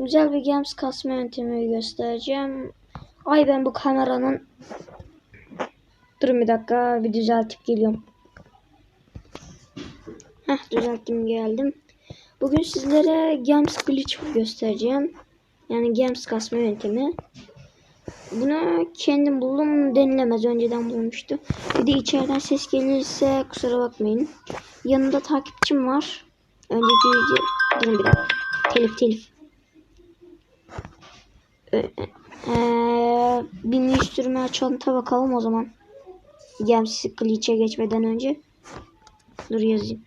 Güzel bir games kasma yöntemi göstereceğim. Ay ben bu kameranın Durun bir dakika bir düzeltip geliyorum. Heh düzelttim geldim. Bugün sizlere games glitch göstereceğim. Yani games kasma yöntemi. Bunu kendim buldum denilemez önceden bulmuştum. Bir de içeriden ses gelirse kusura bakmayın. Yanında takipçim var. Önceki video... Durun bir dakika. Telif telif. Ee, bir müşterime çanta bakalım o zaman. Games glitch'e geçmeden önce. Dur yazayım.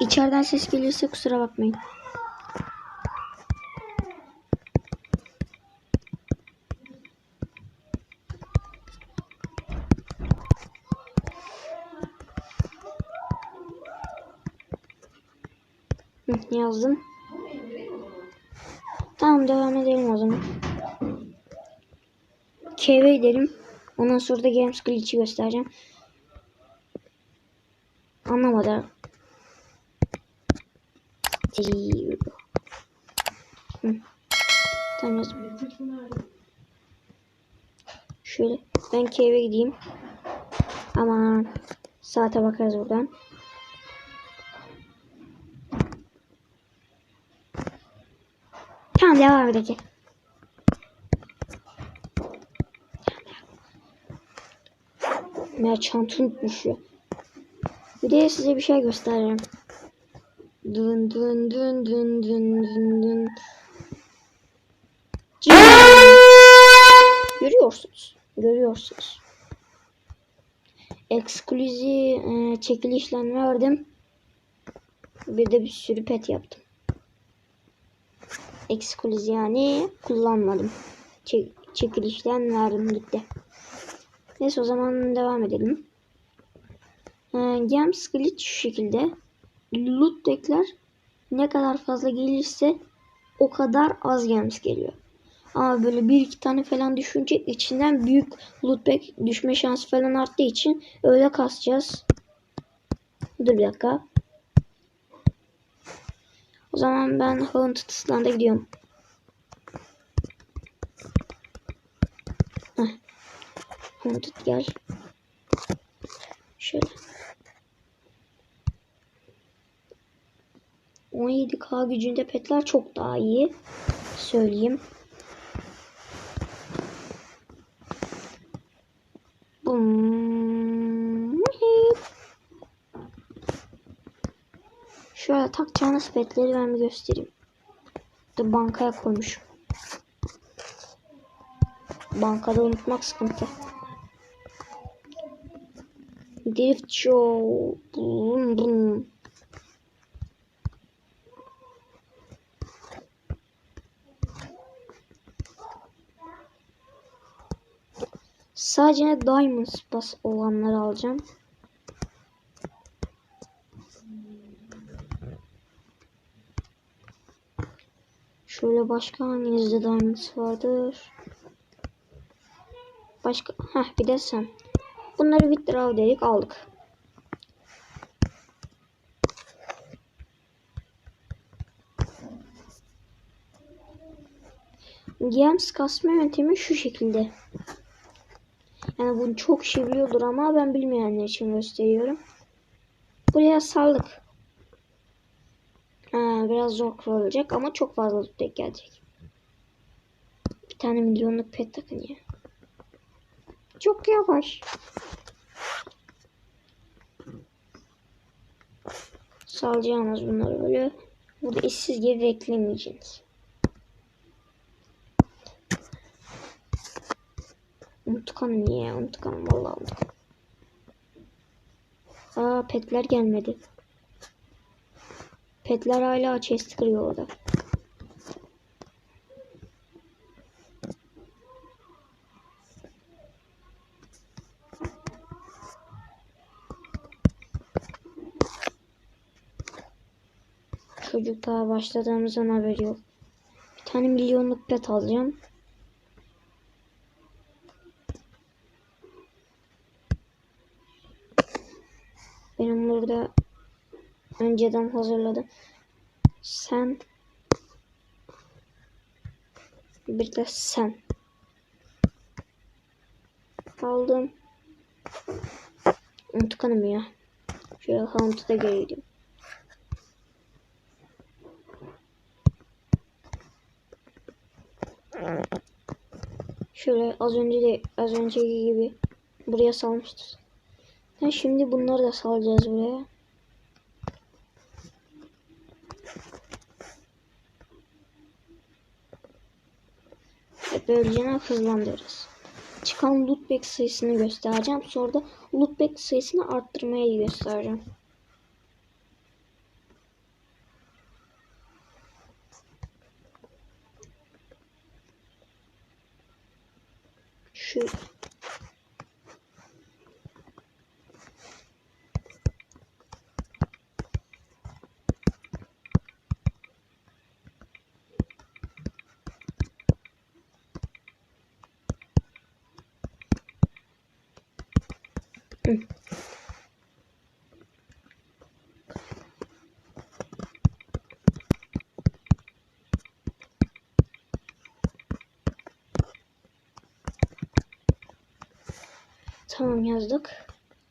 İçeriden ses gelirse kusura bakmayın. Yazdım. Tamam devam edelim o zaman. Cave'e gidelim. Ondan sonra da Games Glitch'i göstereceğim. Anlamadı. Hı. Tamam. Şöyle ben cave'e gideyim. Aman saate bakarız buradan. Tamam devam edelim. Merchant unutmuş ya. Bir de size bir şey göstereceğim. Dın dın dın dın dın dın dın. Cim. Görüyorsunuz. Görüyorsunuz. Ekskluzi e, çekilişler verdim. Bir de bir sürü pet yaptım. Ekskluzi yani kullanmadım. Çek, çekilişten verdim gitti. Neyse o zaman devam edelim. Ee, Games Glitch şu şekilde. Loot deckler ne kadar fazla gelirse o kadar az Games geliyor. Ama böyle bir iki tane falan düşünce içinden büyük loot pack düşme şansı falan arttığı için öyle kasacağız. Dur bir dakika. O zaman ben Haunted Island'a gidiyorum. Heh. Haunted gel. Şöyle. 17k gücünde petler çok daha iyi. Söyleyeyim. Bum. Şöyle takacağınız petleri ben bir göstereyim. De bankaya koymuşum. Bankada unutmak sıkıntı. Drift Show. Brum brum. Sadece Diamond Bas olanları alacağım. Şöyle başka hanginizde Diamonds vardır? Başka heh bir de sen. Bunları withdraw dedik aldık. Games kasma yöntemi şu şekilde. Yani bunu çok kişi biliyordur ama ben bilmeyenler için gösteriyorum. Buraya saldık. Biraz zor olacak ama çok fazla tutek gelecek. Bir tane milyonluk pet takın ya. Çok yavaş. Salacağınız bunları böyle. Burada işsiz geri beklemeyeceksiniz. Unutkanım ya unutkanım vallahi unutkanım. Aa petler gelmedi. Petler hala chest kırıyor orada. Çocuk daha başladığımızdan haberi yok. Bir tane milyonluk pet alacağım. Benim burada önceden hazırladım. Sen. Bir de sen. Aldım. Unutkanım ya. Şöyle Hunt'ı da göreydim. Şöyle az önce de az önceki gibi buraya salmıştık. Ha, şimdi bunları da salacağız buraya. Böylece hızlandırırız. Çıkan lootback sayısını göstereceğim. Sonra da lootback sayısını arttırmayı göstereceğim. Şu Hı. Tamam yazdık.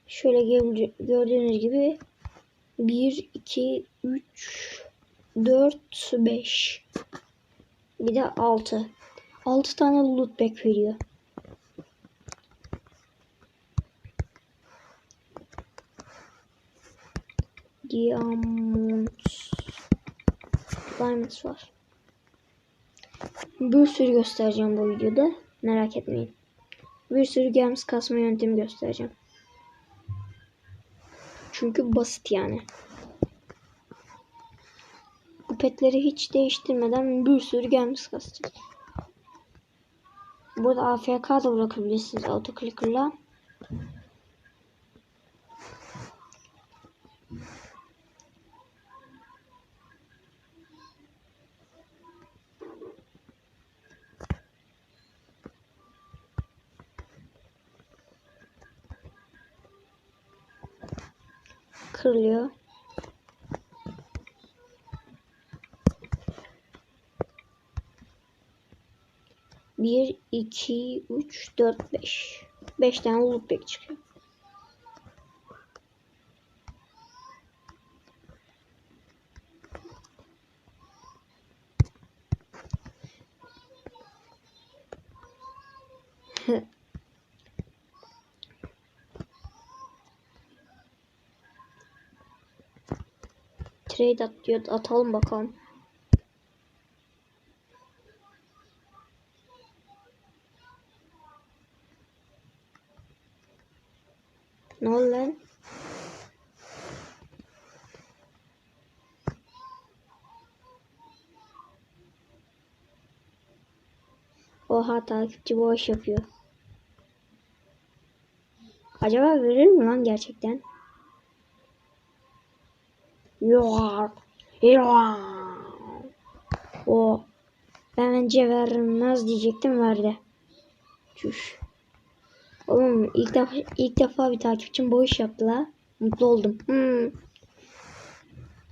Şöyle gör- gördüğünüz gibi 1, 2, 3, 4, 5. Bir de 6. 6 tane loot bag veriyor. Diamonds. Diamonds var. Bir sürü göstereceğim bu videoda. Merak etmeyin. Bir sürü gems kasma yöntemi göstereceğim. Çünkü basit yani. Bu petleri hiç değiştirmeden bir sürü gems kasacağız. Burada AFK da bırakabilirsiniz autoclicker'la. 1, 2, 3, 4, 5. 5 tane loot bag çıkıyor. Trade at diyor. Atalım bakalım. Ne oldu lan? Oha takipçi boş yapıyor. Acaba verir mi lan gerçekten? Yok. Yok. O. Ben bence vermez diyecektim verdi. Çüş. Oğlum ilk defa ilk defa bir takipçim iş yaptı la. Mutlu oldum. Hmm.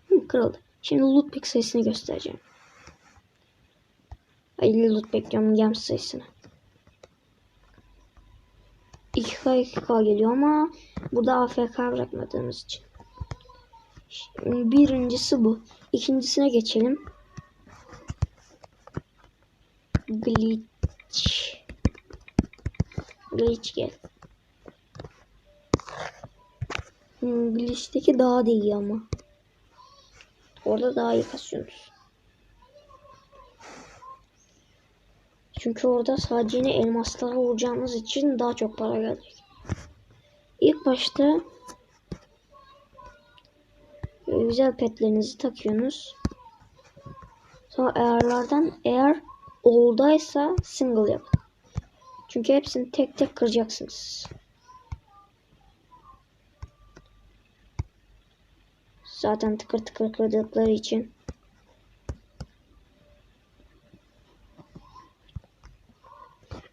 Hmm, kırıldı. Şimdi loot pick sayısını göstereceğim. Ay loot bekliyorum gem sayısını. 2K 2K geliyor ama burada AFK bırakmadığımız için. Şimdi birincisi bu. İkincisine geçelim. Glitch. Glitch gel. Hmm, Glitch'teki daha da iyi ama. Orada daha iyi kasıyorsunuz. Çünkü orada sadece yine elmaslara vuracağınız için daha çok para gelecek. İlk başta böyle güzel petlerinizi takıyorsunuz. Sonra eğerlerden eğer oldaysa single yapın. Çünkü hepsini tek tek kıracaksınız. Zaten tıkır tıkır kırdıkları için.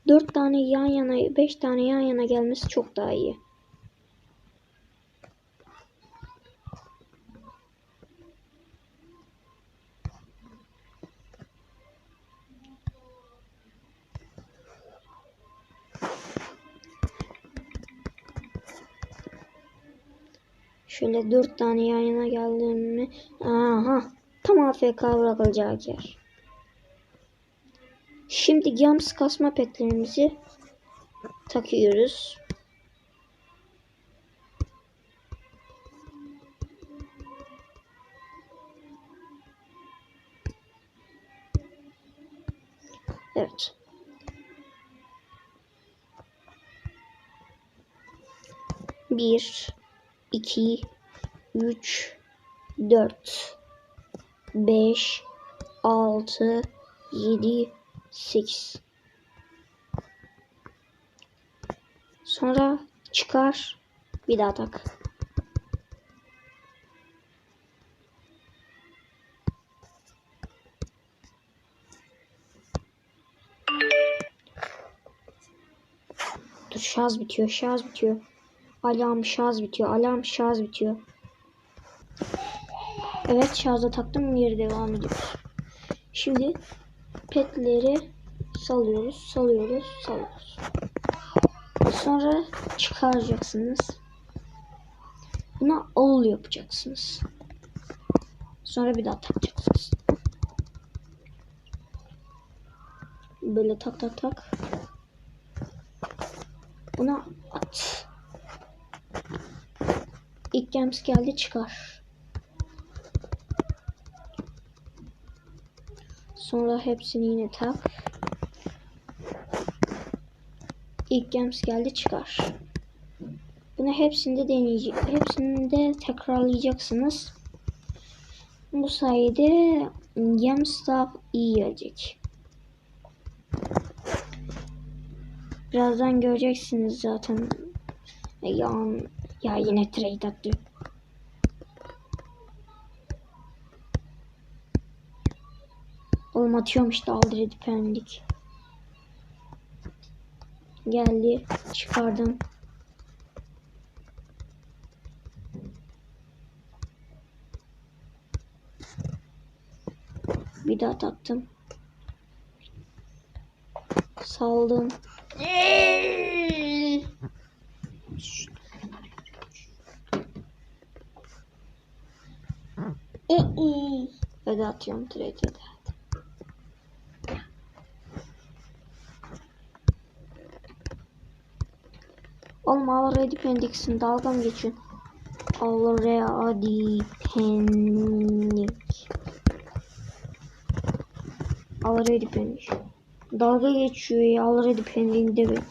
Dört tane yan yana, beş tane yan yana gelmesi çok daha iyi. Şöyle dört tane yan yana geldim mi? Aha. Tam AFK bırakılacak yer. Şimdi Gams kasma petlerimizi takıyoruz. Evet. Bir, iki, üç, dört, beş, altı, yedi, sekiz. Sonra çıkar, bir daha tak. Dur şarj bitiyor, şarj bitiyor. Alarm şarj bitiyor, alarm şarj bitiyor. Evet şarja taktım, geri devam ediyoruz. Şimdi petleri salıyoruz, salıyoruz, salıyoruz. Sonra çıkaracaksınız. Buna all yapacaksınız. Sonra bir daha takacaksınız. Böyle tak tak tak. Buna at. İlk gems geldi çıkar. Sonra hepsini yine tak. İlk gems geldi çıkar. Bunu hepsinde deneyecek. Hepsinde tekrarlayacaksınız. Bu sayede gem staff iyi gelecek. Birazdan göreceksiniz zaten. Ya, ya yine trade attı. Oğlum atıyorum işte aldır pendik. Geldi. Çıkardım. Bir daha taktım. Saldım. Ve de atıyorum trade'e Oğlum Already Pendix'in dalga mı geçiyorsun? Already Pendix. Already Pendix. Dalga geçiyor ya Already Pendix'de bekliyor.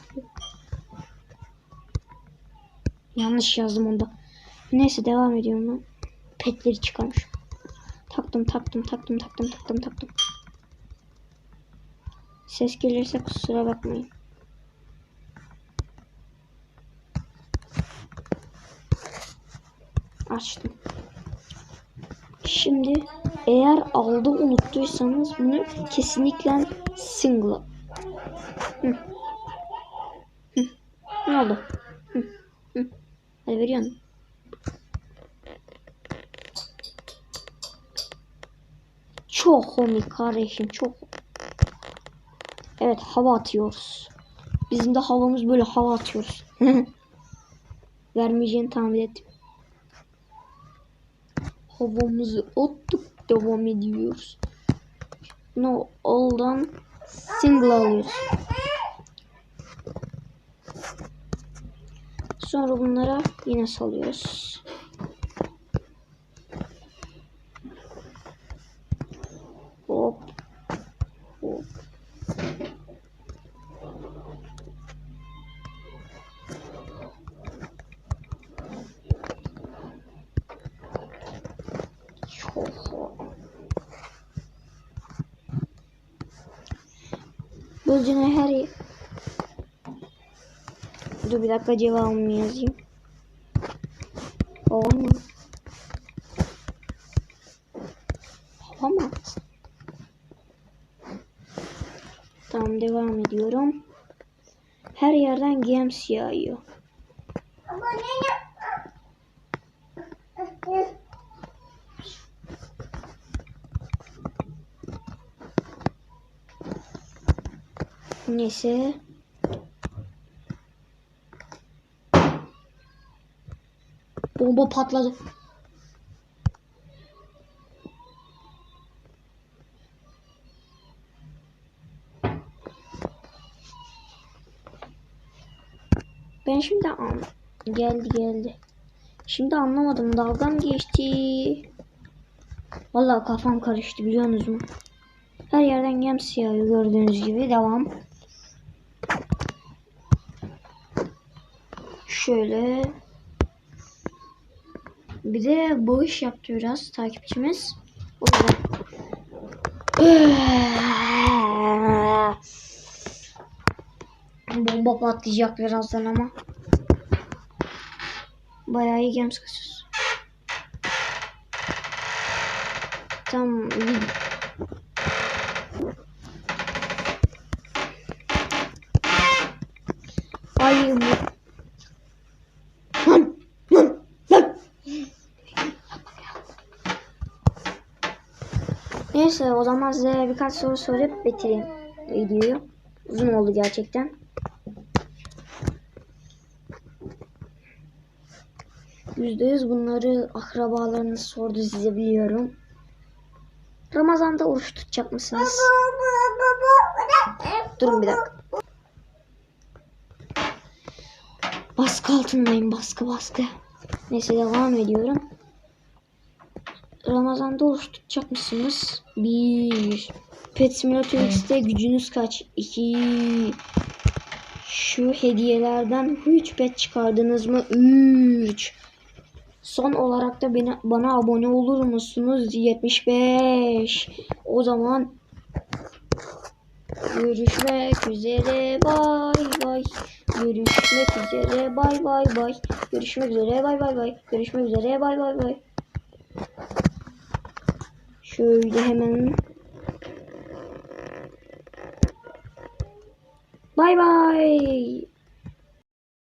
Yanlış yazdım onda. Neyse devam ediyorum ben. Petleri çıkarmış. Taktım taktım taktım taktım taktım taktım. Ses gelirse kusura bakmayın. Açtım. Şimdi eğer aldı unuttuysanız bunu kesinlikle single. Ne oldu? Hı. Hadi veriyorsun. Çok komik kardeşim çok. Evet hava atıyoruz. Bizim de havamız böyle hava atıyoruz. Vermeyeceğini tahmin ettim havamızı attık devam ediyoruz. No all'dan single alıyoruz. Sonra bunlara yine salıyoruz. Bir dakika cevabımı yazayım. Olma. Olamaz. Tamam devam ediyorum. Her yerden gems yağıyor. Neyse. Bomba patladı. Ben şimdi an geldi geldi. Şimdi anlamadım dalga mı geçti? Vallahi kafam karıştı biliyorsunuz mu? Her yerden gems yağıyor gördüğünüz gibi devam. Şöyle bir de bağış yaptı biraz takipçimiz. O yüzden. Bomba patlayacak birazdan ama. Bayağı iyi gems kasıyoruz. Tam bir Ay bu. Lan lan lan. Neyse o zaman size birkaç soru sorup bitireyim videoyu. Uzun oldu gerçekten. Yüzde yüz bunları akrabalarınız sordu size biliyorum. Ramazan'da oruç tutacak mısınız? Durun bir dakika. Baskı altındayım baskı baskı. Neyse devam ediyorum. Ramazan'da oruç tutacak mısınız? Bir. Pet Simulator X'te gücünüz kaç? İki. Şu hediyelerden hiç pet çıkardınız mı? Üç. Son olarak da beni, bana abone olur musunuz? 75. O zaman görüşmek üzere. Bay bay. Görüşmek üzere. Bay bay bay. Görüşmek üzere. Bay bay bay. Görüşmek üzere. Bay bay bay. Şöyle hemen Bay bay.